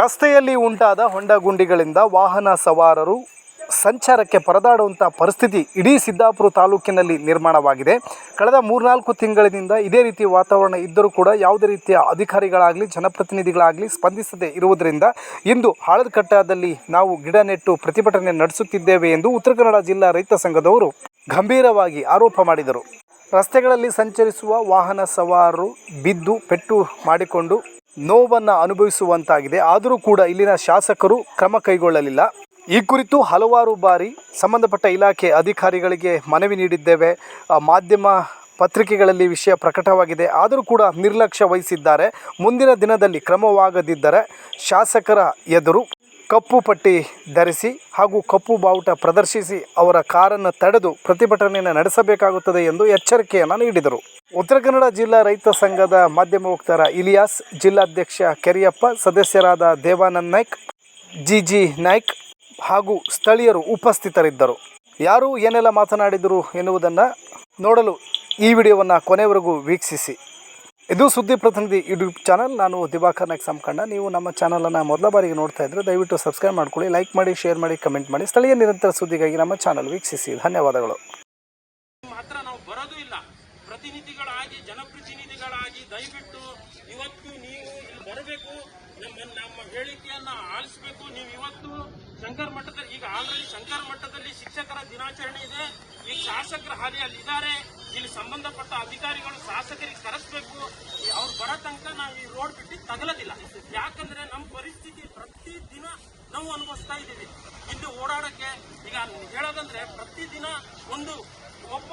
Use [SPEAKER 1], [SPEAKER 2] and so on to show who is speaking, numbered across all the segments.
[SPEAKER 1] ರಸ್ತೆಯಲ್ಲಿ ಉಂಟಾದ ಹೊಂಡ ಗುಂಡಿಗಳಿಂದ ವಾಹನ ಸವಾರರು ಸಂಚಾರಕ್ಕೆ ಪರದಾಡುವಂಥ ಪರಿಸ್ಥಿತಿ ಇಡೀ ಸಿದ್ದಾಪುರ ತಾಲೂಕಿನಲ್ಲಿ ನಿರ್ಮಾಣವಾಗಿದೆ. ಕಳೆದ ಮೂರ್ನಾಲ್ಕು ತಿಂಗಳಿನಿಂದ ಇದೇ ರೀತಿ ವಾತಾವರಣ ಇದ್ದರೂ ಕೂಡ ಯಾವುದೇ ರೀತಿಯ ಅಧಿಕಾರಿಗಳಾಗಲಿ, ಜನಪ್ರತಿನಿಧಿಗಳಾಗಲಿ ಸ್ಪಂದಿಸದೇ ಇರುವುದರಿಂದ ಇಂದು ಹಾಳದಕಟ್ಟದಲ್ಲಿ ನಾವು ಗಿಡ ನೆಟ್ಟು ಪ್ರತಿಭಟನೆ ನಡೆಸುತ್ತಿದ್ದೇವೆ ಎಂದು ಉತ್ತರ ಕನ್ನಡ ಜಿಲ್ಲಾ ರೈತ ಸಂಘದವರು ಗಂಭೀರವಾಗಿ ಆರೋಪ ಮಾಡಿದರು. ರಸ್ತೆಗಳಲ್ಲಿ ಸಂಚರಿಸುವ ವಾಹನ ಸವಾರರು ಬಿದ್ದು ಪೆಟ್ಟು ಮಾಡಿಕೊಂಡು ನೋವನ್ನು ಅನುಭವಿಸುವಂತಾಗಿದೆ. ಆದರೂ ಕೂಡ ಇಲ್ಲಿನ ಶಾಸಕರು ಕ್ರಮ ಕೈಗೊಳ್ಳಲಿಲ್ಲ. ಈ ಕುರಿತು ಹಲವಾರು ಬಾರಿ ಸಂಬಂಧಪಟ್ಟ ಇಲಾಖೆ ಅಧಿಕಾರಿಗಳಿಗೆ ಮನವಿ ನೀಡಿದ್ದೇವೆ. ಮಾಧ್ಯಮ ಪತ್ರಿಕೆಗಳಲ್ಲಿ ವಿಷಯ ಪ್ರಕಟವಾಗಿದೆ. ಆದರೂ ಕೂಡ ನಿರ್ಲಕ್ಷ್ಯ ವಹಿಸಿದ್ದಾರೆ. ಮುಂದಿನ ದಿನದಲ್ಲಿ ಕ್ರಮವಾಗದಿದ್ದರೆ ಶಾಸಕರ ಎದುರು ಕಪ್ಪು ಪಟ್ಟಿ ಧರಿಸಿ ಹಾಗೂ ಕಪ್ಪು ಬಾವುಟ ಪ್ರದರ್ಶಿಸಿ ಅವರ ಕಾರನ್ನು ತಡೆದು ಪ್ರತಿಭಟನೆಯನ್ನು ನಡೆಸಬೇಕಾಗುತ್ತದೆ ಎಂದು ಎಚ್ಚರಿಕೆಯನ್ನು ನೀಡಿದರು. ಉತ್ತರ ಕನ್ನಡ ಜಿಲ್ಲಾ ರೈತ ಸಂಘದ ಮಾಧ್ಯಮ ವಕ್ತಾರ ಇಲಿಯಾಸ್, ಜಿಲ್ಲಾಧ್ಯಕ್ಷ ಕೆರಿಯಪ್ಪ, ಸದಸ್ಯರಾದ ದೇವಾನಂದ್ ನಾಯ್ಕ್ ಜಿ ಜಿ ನಾಯ್ಕ್ ಹಾಗೂ ಸ್ಥಳೀಯರು ಉಪಸ್ಥಿತರಿದ್ದರು. ಯಾರು ಏನೆಲ್ಲ ಮಾತನಾಡಿದರು ಎನ್ನುವುದನ್ನು ನೋಡಲು ಈ ವಿಡಿಯೋವನ್ನು ಕೊನೆವರೆಗೂ ವೀಕ್ಷಿಸಿ. ಇದು ಸುದ್ದಿ ಪ್ರತಿನಿಧಿ ಯೂಟ್ಯೂಬ್ ಚಾನಲ್. ನಾನು ದಿವಾಕರ್ ಸಂಕಂಡ ನೀವು ನಮ್ಮ ಚಾನಲನ್ನು ಮೊದಲ ಬಾರಿಗೆ ನೋಡ್ತಾ ಇದ್ದರೆ ದಯವಿಟ್ಟು ಸಬ್ಸ್ಕ್ರೈಬ್ ಮಾಡ್ಕೊಳ್ಳಿ, ಲೈಕ್ ಮಾಡಿ, ಶೇರ್ ಮಾಡಿ, ಕಮೆಂಟ್ ಮಾಡಿ. ಸ್ಥಳೀಯ ನಿರಂತರ ಸುದ್ದಿಗಾಗಿ ನಮ್ಮ ಚಾನಲ್ ವೀಕ್ಷಿಸಿ. ಧನ್ಯವಾದಗಳು.
[SPEAKER 2] ಮಾತ್ರ ನಾವು ಬರೋದು ಇಲ್ಲ. ಪ್ರತಿನಿಧಿಗಳಾಗಿ, ಜನಪ್ರತಿನಿಧಿಗಳಾಗಿ ದಯವಿಟ್ಟು ಇವತ್ತು ನೀವು ಬರಬೇಕು. ನಮ್ಮ ನಮ್ಮ ಹೇಳಿಕೆಯನ್ನ ಆಲಿಸಬೇಕು. ನೀವು ಇವತ್ತು ಶಂಕರ ಮಠದಲ್ಲಿ, ಈಗ ಆಲ್ರೆಡಿ ಶಂಕರ ಮಠದಲ್ಲಿ ಶಿಕ್ಷಕರ ದಿನಾಚರಣೆ ಇದೆ. ಈಗ ಶಾಸಕರ ಹಾಲಿ ಅಲ್ಲಿ ಇದ್ದಾರೆ ಇಲ್ಲಿ ಸಂಬಂಧಪಟ್ಟ ಅಧಿಕಾರಿಗಳು ಶಾಸಕರಿಗೆ ಕರೆಸಬೇಕು. ಅವ್ರು ಬರೋ ತನಕ ನಾವು ಈ ರೋಡ್ ಬಿಟ್ಟು ತಗಲೋದಿಲ್ಲ. ಯಾಕಂದ್ರೆ ನಮ್ಮ ಪರಿಸ್ಥಿತಿ ಪ್ರತಿ ದಿನ ನಾವು ಅನುಭವಿಸ್ತಾ ಇದ್ದೀವಿ. ಇಲ್ಲಿ ಓಡಾಡೋಕ್ಕೆ ಈಗ ಹೇಳೋದಂದ್ರೆ ಪ್ರತಿದಿನ ಒಂದು ಒಬ್ಬ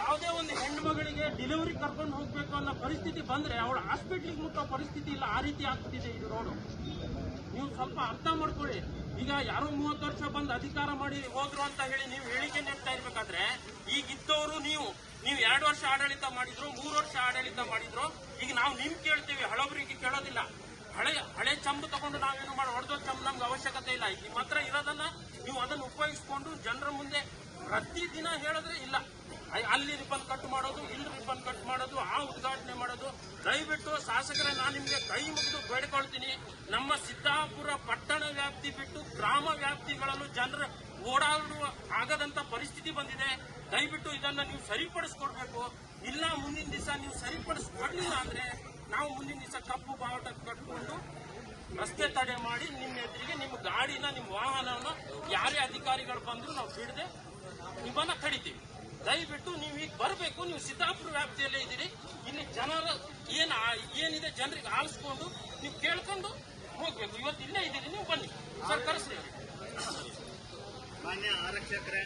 [SPEAKER 2] ಯಾವುದೇ ಒಂದು ಹೆಣ್ಣು ಮಗಳಿಗೆ ಡೆಲಿವರಿ ಕರ್ಕೊಂಡು ಹೋಗ್ಬೇಕು ಅನ್ನೋ ಪರಿಸ್ಥಿತಿ ಬಂದ್ರೆ ಅವಳು ಹಾಸ್ಪಿಟ್ಲಿಗೆ ಮುಟ್ಟೋ ಪರಿಸ್ಥಿತಿ ಇಲ್ಲ. ಆ ರೀತಿ ಆಗ್ತಿದೆ ಇದು ರೋಡು ನೀವು ಸ್ವಲ್ಪ ಅರ್ಥ ಮಾಡ್ಕೊಳ್ಳಿ. ಈಗ ಯಾರೋ ಮೂವತ್ತು ವರ್ಷ ಬಂದು ಅಧಿಕಾರ ಮಾಡಿ ಹೋದ್ರು ಅಂತ ಹೇಳಿ ನೀವು ಹೇಳಿಕೆ ನೀಡ್ತಾ ಇರ್ಬೇಕಾದ್ರೆ ಈಗಿದ್ದವರು ನೀವು ಎರಡು ವರ್ಷ ಆಡಳಿತ ಮಾಡಿದ್ರು, ಮೂರು ವರ್ಷ ಆಡಳಿತ ಮಾಡಿದ್ರು. ಈಗ ನಾವು ನಿಮ್ ಕೇಳ್ತೀವಿ, ಹಳಬರಿಗೆ ಕೇಳೋದಿಲ್ಲ. ಹಳೆ ಹಳೆ ಚಂಬು ತಗೊಂಡು ನಾವೇನು ಮಾಡಿ ಹೊಡೆದೋ ಚಂಬು ನಮ್ಗೆ ಅವಶ್ಯಕತೆ ಇಲ್ಲ. ಈಗ ನಿಮ್ಮ ಹತ್ರ ಇರೋದನ್ನ ನೀವು ಅದನ್ನು ಉಪಯೋಗಿಸ್ಕೊಂಡು ಜನರ ಮುಂದೆ ಪ್ರತಿದಿನ ಹೇಳಿದ್ರೆ ಇಲ್ಲ. ಅಲ್ಲಿ ರಿಬ್ಬನ್ ಕಟ್ ಮಾಡೋದು, ಇಲ್ಲಿ ರಿಬ್ಬನ್ ಕಟ್ ಮಾಡೋದು, ಆ ಉದ್ಘಾಟನೆ ಮಾಡೋದು. ದಯವಿಟ್ಟು ಶಾಸಕರೇ, ನಾನು ನಿಮಗೆ ಕೈ ಮುಗಿದು ಬೇಡ್ಕೊಳ್ತೀನಿ. ನಮ್ಮ ಸಿದ್ದಾಪುರ ಪಟ್ಟಣ ವ್ಯಾಪ್ತಿ ಬಿಟ್ಟು ಗ್ರಾಮ ವ್ಯಾಪ್ತಿಗಳಲ್ಲೂ ಜನರ ಓಡಾಡುವ ಆಗದಂತ ಪರಿಸ್ಥಿತಿ ಬಂದಿದೆ. ದಯವಿಟ್ಟು ಇದನ್ನ ನೀವು ಸರಿಪಡಿಸ್ಕೊಡ್ಬೇಕು. ಇಲ್ಲ, ಮುಂದಿನ ದಿವಸ ನೀವು ಸರಿಪಡಿಸ್ಕೊಡ್ಲಿಲ್ಲ ಅಂದ್ರೆ ನಾವು ಮುಂದಿನ ದಿವಸ ಕಪ್ಪು ಬಾವಟ ಕಟ್ಕೊಂಡು ರಸ್ತೆ ತಡೆ ಮಾಡಿ ನಿಮ್ಮ ಎದುರಿಗೆ ನಿಮ್ಮ ಗಾಡಿನ, ನಿಮ್ಮ ವಾಹನವನ್ನ ಯಾರೇ ಅಧಿಕಾರಿಗಳು ಬಂದ್ರು ನಾವು ಬಿಡದೆ ನಿಮ್ಮನ್ನ ಕಡಿತೀವಿ. ದಯವಿಟ್ಟು ನೀವು ಈಗ ಬರಬೇಕು, ನೀವು ಸಿದ್ದಾಪುರ ವ್ಯಾಪ್ತಿಯಲ್ಲೇ ಇದ್ದೀರಿ. ಇಲ್ಲಿ ಜನರ ಏನ್ ಏನಿದೆ ಜನರಿಗೆ ಆಲಿಸ್ಕೊಂಡು ನೀವು ಕೇಳ್ಕೊಂಡು ಹೋಗ್ಬೇಕು. ಇವತ್ತು ಇಲ್ಲೇ ಇದ್ದೀರಿ, ನೀವು ಬನ್ನಿ. ಸರ್, ಕರೆಸ್ರಿ. ಅವ್ರಿಗೆ.
[SPEAKER 3] ಮಾನ್ಯ ಆರಕ್ಷಕರೇ